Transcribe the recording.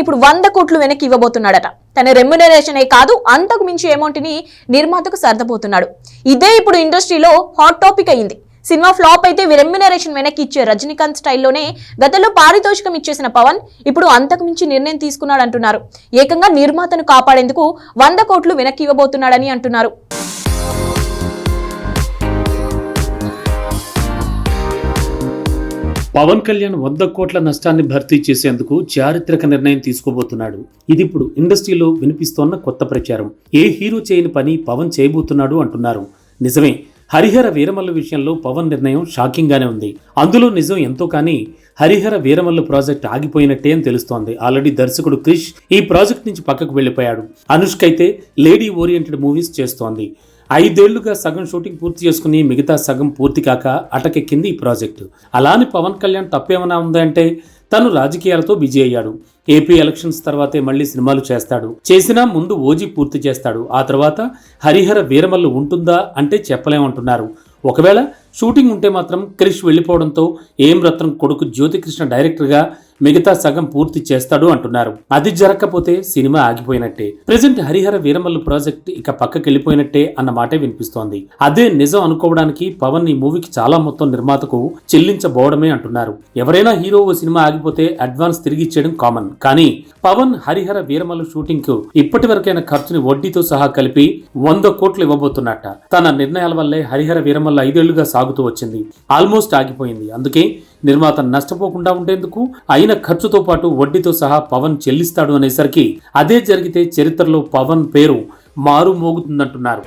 ఇప్పుడు వంద కోట్లు వెనక్కి ఇవ్వబోతున్నాడట. తన రెమ్యునరేషనే కాదు అంతకు మించి అమౌంట్ని నిర్మాతకు సర్దబోతున్నాడు. ఇదే ఇప్పుడు ఇండస్ట్రీలో హాట్ టాపిక్ అయింది. సినిమా ఫ్లాప్ అయితే రెమ్యునరేషన్ వెనక్కి ఇచ్చే రజనీకాంత్ స్టైల్లోనే గతంలో పారితోషికం ఇచ్చేసిన పవన్ ఇప్పుడు అంతకు మించి నిర్ణయం తీసుకున్నాడు అంటున్నారు ఏకంగా నిర్మాతను కాపాడేందుకు వంద కోట్లు వెనక్కి ఇవ్వబోతున్నాడని అంటున్నారు. పవన్ కళ్యాణ్ వంద కోట్ల నష్టాన్ని భర్తీ చేసేందుకు చారిత్రక నిర్ణయం తీసుకోబోతున్నాడు. ఇది ఇప్పుడు ఇండస్ట్రీలో వినిపిస్తోన్న కొత్త ప్రచారం. ఏ హీరో చేయని పని పవన్ చేయబోతున్నాడు అంటున్నారు. నిజమే హరిహర వీరమల్ల విషయంలో పవన్ నిర్ణయం షాకింగ్ గానే ఉంది. అందులో నిజం ఎంతో కానీ హరిహర వీరమల్ల ప్రాజెక్ట్ ఆగిపోయినట్టే అని తెలుస్తోంది. ఆల్రెడీ దర్శకుడు క్రిష్ ఈ ప్రాజెక్ట్ నుంచి పక్కకు వెళ్ళిపోయాడు. అనుష్క అయితే లేడీ ఓరియంటెడ్ మూవీస్ చేస్తోంది. ఐదేళ్ళుగా సగం షూటింగ్ పూర్తి చేసుకుని మిగతా సగం పూర్తి కాక అటకెక్కింది ఈ ప్రాజెక్టు. అలాని పవన్ కళ్యాణ్ తప్పేమైనా ఉందంటే తను రాజకీయాలతో బిజీ అయ్యాడు. ఏపీ ఎలక్షన్స్ తర్వాతే మళ్ళీ సినిమాలు చేస్తాడు. చేసినా ముందు ఓజీ పూర్తి చేస్తాడు. ఆ తర్వాత హరిహర వీరమల్లు ఉంటుందా అంటే చెప్పలేమంటున్నారు. ఒకవేళ షూటింగ్ ఉంటే మాత్రం క్రిష్ వెళ్ళిపోవడంతో ఏం రత్నం కొడుకు జ్యోతికృష్ణ డైరెక్టర్గా మిగతా సగం పూర్తి చేస్తాడు అంటున్నారు. అది జరగకపోతే సినిమా ఆగిపోయినట్టే. ప్రజెంట్ హరిహర వీరమల్లు ప్రాజెక్ట్ ఇక పక్కకెళ్ళిపోయినట్టే అన్న మాటే వినిపిస్తోంది. అదే నిజం అనుకోవడానికి పవన్ ఈ మూవీకి చాలా మొత్తం నిర్మాతకు చెల్లించబోవడమే అంటున్నారు. ఎవరైనా హీరో ఓ సినిమా ఆగిపోతే అడ్వాన్స్ తిరిగి ఇచ్చేయడం కామన్. కానీ పవన్ హరిహర వీరమల్లు షూటింగ్కు ఇప్పటి వరకైన ఖర్చుని వడ్డీతో సహా కలిపి వంద కోట్లు ఇవ్వబోతున్నట్ట. తన నిర్ణయాల వల్లే హరిహర వీరమల్ల ఐదేళ్ళుగా సాగుతూ వచ్చింది. ఆల్మోస్ట్ ఆగిపోయింది. అందుకే నిర్మాత నష్టపోకుండా ఉండేందుకు అయిన ఖర్చుతో పాటు వడ్డీతో సహా పవన్ చెల్లిస్తాడు అనేసరికి అదే జరిగితే చరిత్రలో పవన్ పేరు మారుమోగుతుందంటున్నారు.